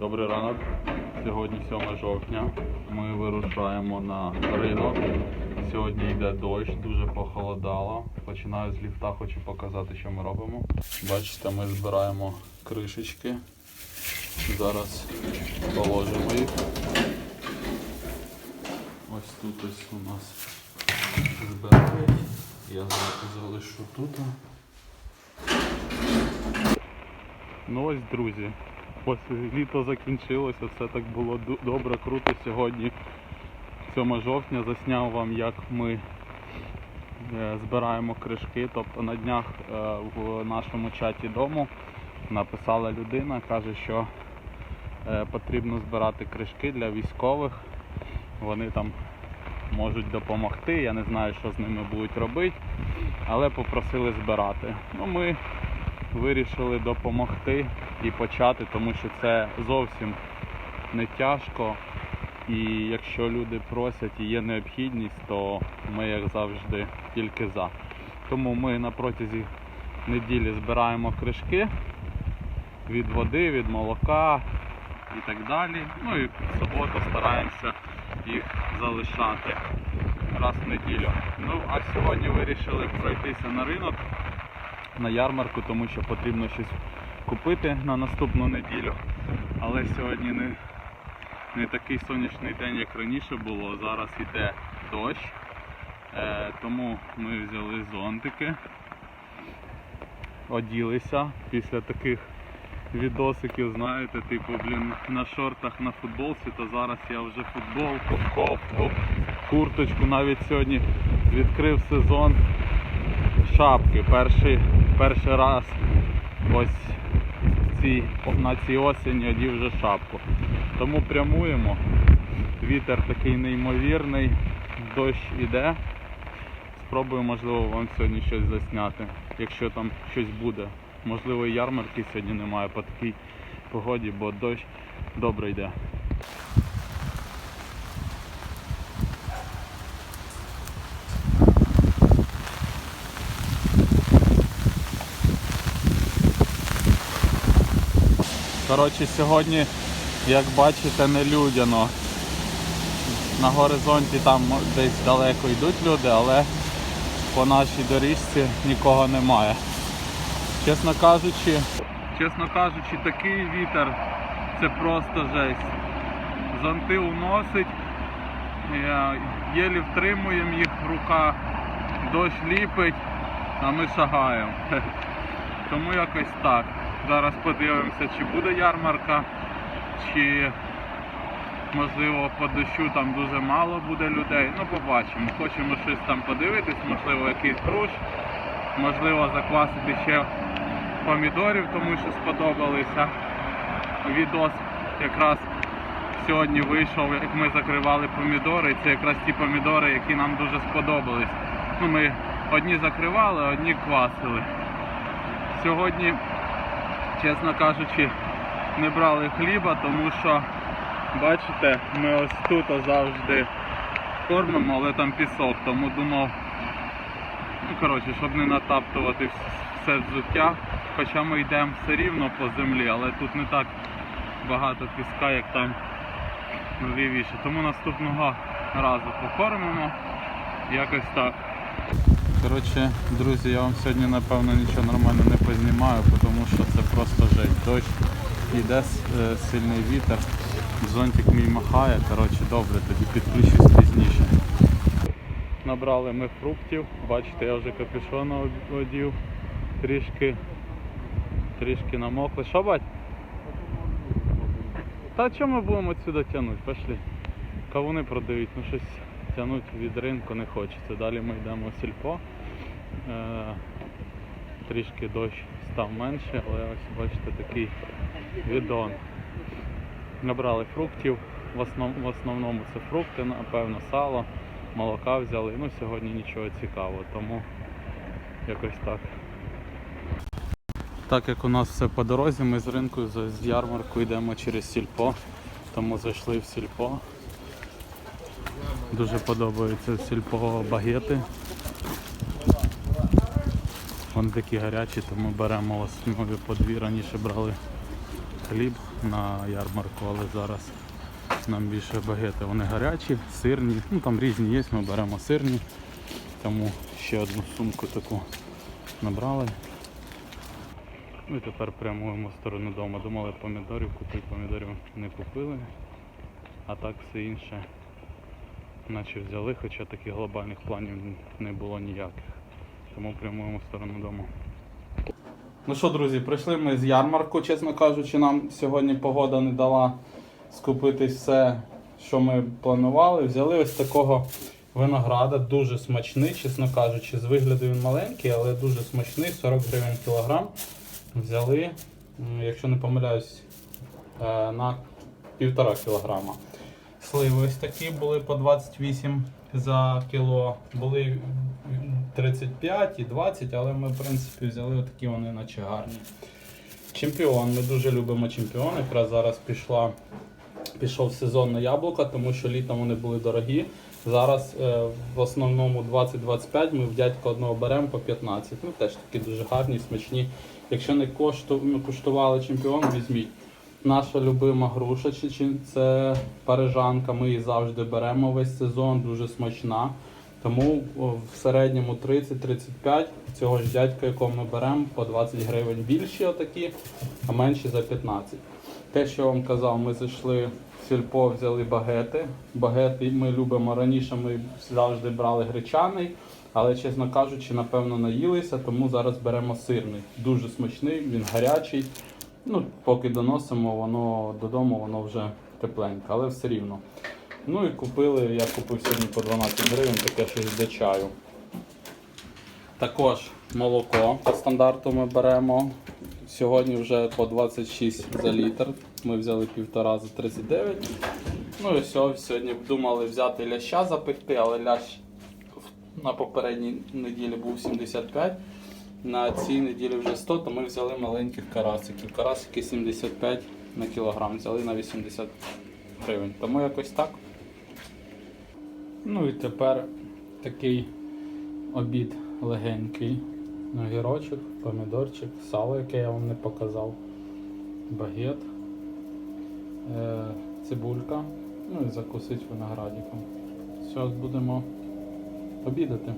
Добрий ранок. Сьогодні 7 жовтня. Ми вирушаємо на ринок. Сьогодні йде дощ, дуже похолодало. Починаю з ліфта, хочу показати, що ми робимо. Бачите, ми збираємо кришечки. Зараз положимо їх. Ось тут ось у нас збирають. Я залишу тут. Ну ось, друзі, ось літо закінчилося, все так було добре, круто сьогодні. 7 жовтня засняв вам, як ми е, збираємо кришки. Тобто на днях е, в нашому чаті дому написала людина, каже, що е, потрібно збирати кришки для військових. Вони там можуть допомогти. Я не знаю, що з ними будуть робити, але попросили збирати. Ну, ми вирішили допомогти і почати, тому що це зовсім не тяжко. І якщо люди просять і є необхідність, то ми, як завжди, тільки за. Тому ми на протязі неділі збираємо кришки від води, від молока і так далі. Ну і в суботу стараємося їх залишати раз в неділю. Ну а сьогодні вирішили пройтися на ринок на ярмарку, тому що потрібно щось купити на наступну неділю. Але сьогодні не, не такий сонячний день, як раніше було. Зараз йде дощ. Е, тому ми взяли зонтики, оділися після таких відосиків, знаєте, типу, блін, на шортах на футболці, то зараз я вже футболку, кофту, курточку навіть сьогодні відкрив сезон шапки. Перший, перший раз ось ці, на цій осені одів вже шапку. Тому прямуємо. Вітер такий неймовірний, дощ іде. Спробую, можливо, вам сьогодні щось засняти, якщо там щось буде. Можливо, і ярмарки сьогодні немає по такій погоді, бо дощ добре йде. Коротше, сьогодні, як бачите, не людяно. На горизонті там десь далеко йдуть люди, але по нашій доріжці нікого немає. Чесно кажучи, чесно кажучи, такий вітер це просто жесть. Зонти уносить, єлі втримуємо їх в руках, дощ ліпить, а ми шагаємо. Тому якось так. Зараз подивимося, чи буде ярмарка, чи можливо по дощу там дуже мало буде людей. Ну побачимо. Хочемо щось там подивитись, можливо якийсь груш, можливо заквасити ще помідорів, тому що сподобалися. Відос якраз сьогодні вийшов, як ми закривали помідори. Це якраз ті помідори, які нам дуже сподобались. Ну, ми одні закривали, одні квасили. Сьогодні чесно кажучи, не брали хліба, тому що, бачите, ми ось тут завжди кормимо, але там пісок, тому думав, ну коротше, щоб не натаптувати все взуття. Хоча ми йдемо все рівно по землі, але тут не так багато піска, як там лівіше. Тому наступного разу покормимо. Якось так. Коротше, друзі, я вам сьогодні напевно нічого нормально не познімаю, тому що це просто жесть. Дощ іде е, сильний вітер, зонтик мій махає, коротше, добре, тоді підключусь пізніше. Набрали ми фруктів, бачите, я вже капюшон одів, трішки, трішки намокли. Що бать? Та чому ми будемо сюди тягнути? Пошли. Кавуни продають, ну щось тягнути від ринку не хочеться. Далі ми йдемо в сільпо. Е, трішки дощ став менше, але ось бачите такий відон. Набрали фруктів, в, основ, в основному це фрукти, напевно, сало, молока взяли. Ну сьогодні нічого цікавого, тому якось так. Так як у нас все по дорозі, ми з ринку з з ярмарку йдемо через сільпо, тому зайшли в сільпо. Дуже подобаються сільпо багети. Вони такі гарячі, тому беремо в основі по. Раніше брали хліб на ярмарку, але зараз нам більше багети. Вони гарячі, сирні, ну там різні є, ми беремо сирні. Тому ще одну сумку таку набрали. Ну і тепер прямуємо в сторону дому. Думали помідорів купити, помідорів не купили. А так все інше наче взяли, хоча таких глобальних планів не було ніяких. Тому прямуємо в сторону дому. Ну що, друзі, прийшли ми з ярмарку, чесно кажучи, нам сьогодні погода не дала скупити все, що ми планували. Взяли ось такого винограда, дуже смачний, чесно кажучи. З вигляду він маленький, але дуже смачний, 40 гривень кілограм. Взяли, якщо не помиляюсь, е, на півтора кілограма. Сливи ось такі були по 28 за кіло. Були 35 і 20, але ми в принципі взяли отакі вони наче гарні. Чемпіон. Ми дуже любимо чемпіон. Якраз зараз пішла, пішов сезон на яблука, тому що літом вони були дорогі. Зараз е, в основному 20-25 ми в дядька одного беремо по 15. Ну теж такі дуже гарні, смачні. Якщо не кошту, не куштували чемпіон, візьміть. Наша любима груша це парижанка. Ми її завжди беремо весь сезон, дуже смачна. Тому в середньому 30-35 цього ж дядька, якого ми беремо, по 20 гривень більші отакі, а менші за 15. Те, що я вам казав, ми зайшли в сільпо, взяли багети. Багети ми любимо раніше, ми завжди брали гречаний, але, чесно кажучи, напевно, наїлися, тому зараз беремо сирний. Дуже смачний, він гарячий. Ну, поки доносимо, воно додому, воно вже тепленьке, але все рівно. Ну і купили, я купив сьогодні по 12 гривень, таке щось до чаю. Також молоко по стандарту ми беремо. Сьогодні вже по 26 за літр. Ми взяли півтора за 39. Ну і все, сьогодні думали взяти ляща запекти, але лящ на попередній неділі був 75. На цій неділі вже 100, то ми взяли маленьких карасиків. Карасики 75 на кілограм, взяли на 80 гривень. Тому якось так. Ну і тепер такий обід легенький. Огірочок, помідорчик, сало, яке я вам не показав, багет, е, цибулька, ну і закусить виноградиком. Зараз будемо обідати.